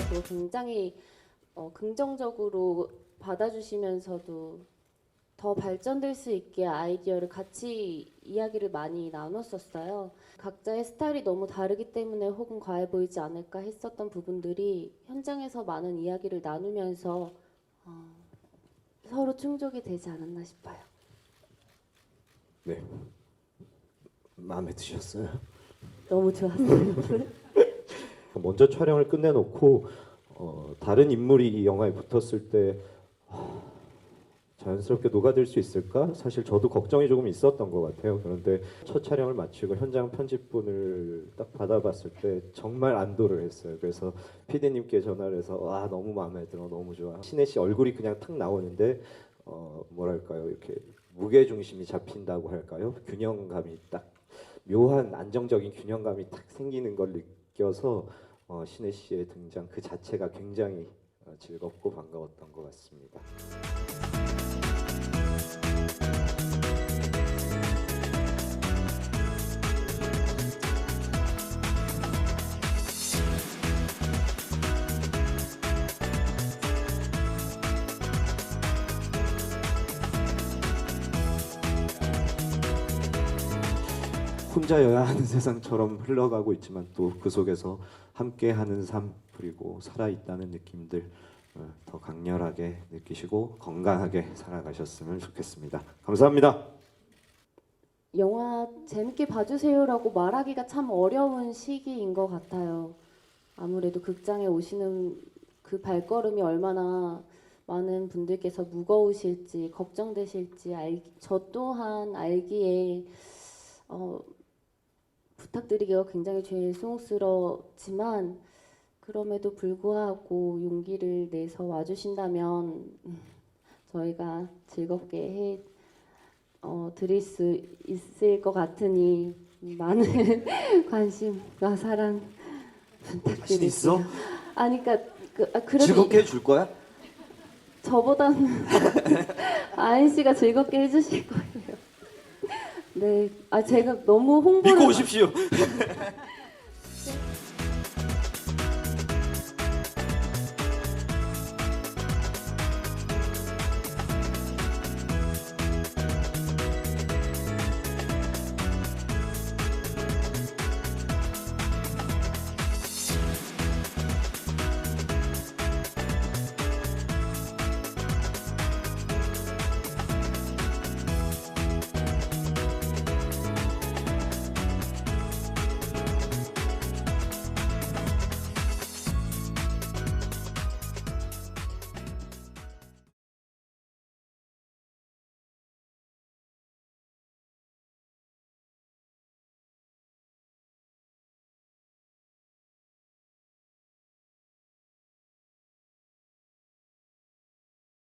분들께서도 굉장히 어, 긍정적으로 받아주시면서도 더 발전될 수 있게 아이디어를 같이 이야기를 많이 나눴었어요. 각자의 스타일이 너무 다르기 때문에 혹은 과해 보이지 않을까 했었던 부분들이 현장에서 많은 이야기를 나누면서 어, 서로 충족이 되지 않았나 싶어요. 네. 마음에 드셨어요? 너무 좋았어요. 먼저 촬영을 끝내놓고 어, 다른 인물이 이 영화에 붙었을 때 하, 자연스럽게 녹아들 수 있을까? 사실 저도 걱정이 조금 있었던 것 같아요. 그런데 첫 촬영을 마치고 현장 편집본을 딱 받아봤을 때 정말 안도를 했어요. 그래서 PD님께 전화를 해서 와 너무 마음에 들어, 너무 좋아. 신혜 씨 얼굴이 그냥 탁 나오는데 어, 뭐랄까요 이렇게 무게 중심이 잡힌다고 할까요? 균형감이 딱 묘한 안정적인 균형감이 딱 생기는 걸 느 껴서 어, 신혜 씨의 등장 그 자체가 굉장히 어, 즐겁고 반가웠던 것 같습니다. 혼자여야 하는 세상처럼 흘러가고 있지만 또 그 속에서 함께하는 삶 그리고 살아 있다는 느낌들 어, 더 강렬하게 느끼시고 건강하게 살아가셨으면 좋겠습니다. 감사합니다. 영화 재밌게 봐주세요라고 말하기가 참 어려운 시기인 것 같아요. 아무래도 극장에 오시는 그 발걸음이 얼마나 많은 분들께서 무거우실지 걱정되실지 알, 저 또한 알기에 어, 부탁드리기가 굉장히 죄송스럽지만 그럼에도 불구하고 용기를 내서 와주신다면 음, 저희가 즐겁게 해 어, 드릴 수 있을 것 같으니 많은 관심과 사랑 자신 부탁드릴게요. 있어? 아니 그러니까 그, 아, 그래도 즐겁게 이- 해줄 거야? 저보다는 아인 씨가 즐겁게 해주실 거예요. 네, 아 제가 너무 홍보를 믿고 마- 오십시오.